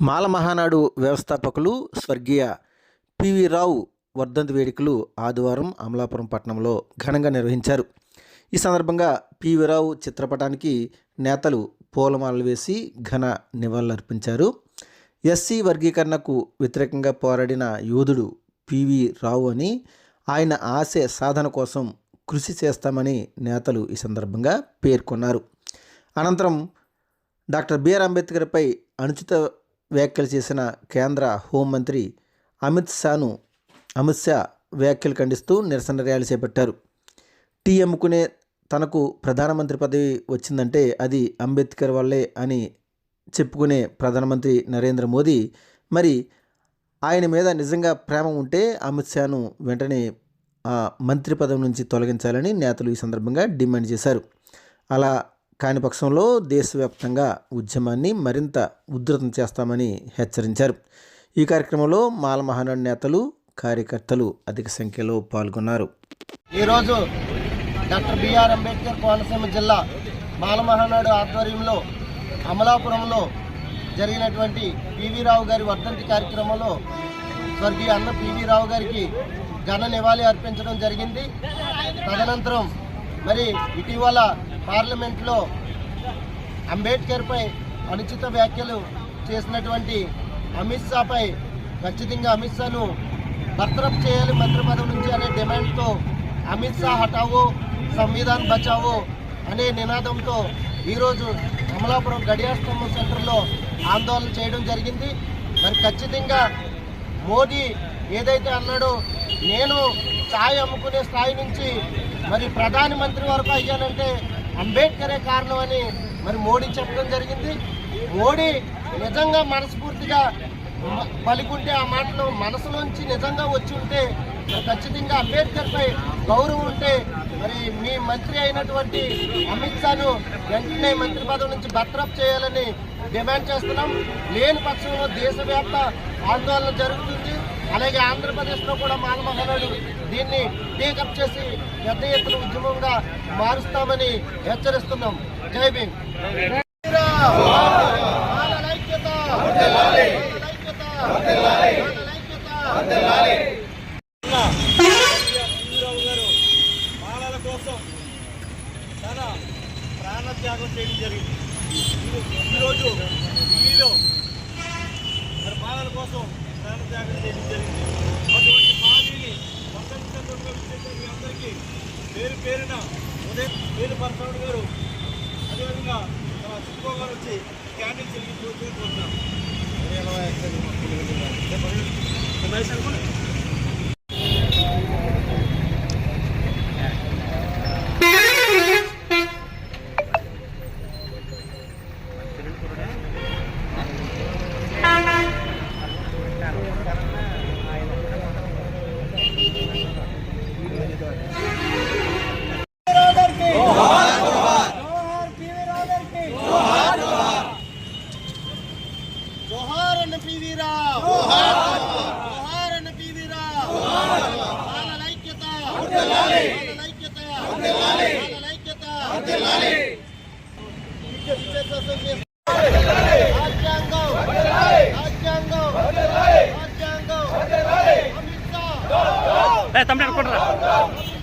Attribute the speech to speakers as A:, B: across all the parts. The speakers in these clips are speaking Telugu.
A: మాల మహానాడు వ్యవస్థాపకులు స్వర్గీయ పివి రావు వర్ధంతి వేడుకలు ఆదివారం అమలాపురం పట్టణంలో ఘనంగా నిర్వహించారు. ఈ సందర్భంగా పివి రావు చిత్రపటానికి నేతలు పూలమాలలు వేసి ఘన నివాళులర్పించారు. ఎస్సీ వర్గీకరణకు వ్యతిరేకంగా పోరాడిన యోధుడు పివి రావు అని ఆయన ఆశయ సాధన కోసం కృషి చేస్తామని నేతలు ఈ సందర్భంగా పేర్కొన్నారు. అనంతరం డాక్టర్ బిఆర్ అంబేద్కర్పై అనుచిత వ్యాఖ్యలు చేసిన కేంద్ర హోంమంత్రి అమిత్ షాను అమిత్ షా వ్యాఖ్యలు ఖండిస్తూ నిరసన ర్యాలీ చేపట్టారు. టీ అమ్ముకునే తనకు ప్రధానమంత్రి పదవి వచ్చిందంటే అది అంబేద్కర్ వల్లే అని చెప్పుకునే ప్రధానమంత్రి నరేంద్ర మోదీ. మరి ఆయన మీద నిజంగా ప్రేమ ఉంటే అమిత్ షాను వెంటనే ఆ మంత్రి పదవి నుంచి తొలగించాలని నేతలు ఈ సందర్భంగా డిమాండ్ చేశారు. అలా కాని పక్షంలో దేశవ్యాప్తంగా ఉద్యమాన్ని మరింత ఉధృతం చేస్తామని హెచ్చరించారు. ఈ కార్యక్రమంలో మాల మహానాడు నేతలు కార్యకర్తలు అధిక సంఖ్యలో పాల్గొన్నారు.
B: ఈరోజు డాక్టర్ బిఆర్ అంబేద్కర్ కోనసీమ జిల్లా మాలమహానాడు ఆధ్వర్యంలో అమలాపురంలో జరిగినటువంటి పివి రావు గారి వర్ధంతి కార్యక్రమంలో స్వర్గీయ అన్న పివి రావు గారికి ఘన నివాళి అర్పించడం జరిగింది. తదనంతరం మరి ఇటీవల పార్లమెంట్లో అంబేద్కర్పై అనుచిత వ్యాఖ్యలు చేసినటువంటి అమిత్ షాపై ఖచ్చితంగా అమిత్ షాను బర్తరఫ్ చేయాలి మంత్రి పదవి నుంచి అనే డిమాండ్తో అమిత్ షా హటావో సంవిధాన్ బచావో అనే నినాదంతో ఈరోజు అమలాపురం గడియాస్తంభం సెంటర్లో ఆందోళన చేయడం జరిగింది. మరి ఖచ్చితంగా మోదీ ఏదైతే అన్నాడో నేను ఛాయ్ అమ్ముకునే స్థాయి నుంచి మరి ప్రధానమంత్రి వరకు అయ్యానంటే అంబేద్కరే కారణం అని మరి మోడీ చెప్పడం జరిగింది. మోడీ నిజంగా మనస్ఫూర్తిగా పలుకుంటే ఆ మాటలు మనసులోంచి నిజంగా వచ్చి ఉంటే ఖచ్చితంగా అంబేద్కర్పై గౌరవం ఉంటే మరి మీ మంత్రి అయినటువంటి అమిత్ షాను వెంటనే మంత్రి పదవి నుంచి బర్తరఫ్ చేయాలని డిమాండ్ చేస్తున్నాం. లేని పక్షంలో దేశవ్యాప్త ఆందోళన జరుగుతుంది. అలాగే ఆంధ్రప్రదేశ్లో కూడా మానమహనాడు దీన్ని టేకప్ చేసి పెద్ద ఎత్తున ఉద్యమంగా మారుస్తామని హెచ్చరిస్తున్నాం జై భీమ్ మానవ ఐక్యత! మానవ ఐక్యత! మానవ
C: గారు మాలల కోసం తన ప్రాణత్యాగం చేయడం జరిగింది ఈ- ఈరోజు ఢిల్లీలో మరి మాలల కోసం ప్రాణత్యాగం చేయడం జరిగింది అటువంటి మాలిని మీ అందరికీ పేరు పేరున ఉదయం పేరు పరశురాముడు గారు అదేవిధంగా మన చుట్టుకో గారు వచ్చి క్యాంటీన్ చెల్లించి కోరుతున్నాం
B: జోహార్ అన్న పివి రావ్ జోహార్ అన్న పివి రావ్ మానవ ఐక్యత మానవ ఐక్యత మానవ ఐక్యత రాజ్యాంగం రాజ్యాంగం రాజ్యాంగం అమిత్ షా
C: తమ్ముడు అనుకుంటారా
B: అమిత్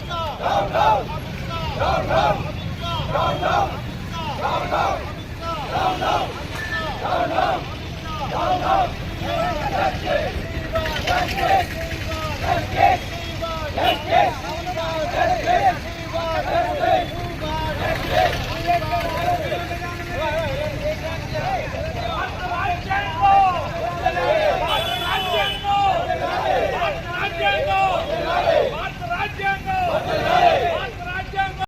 B: షా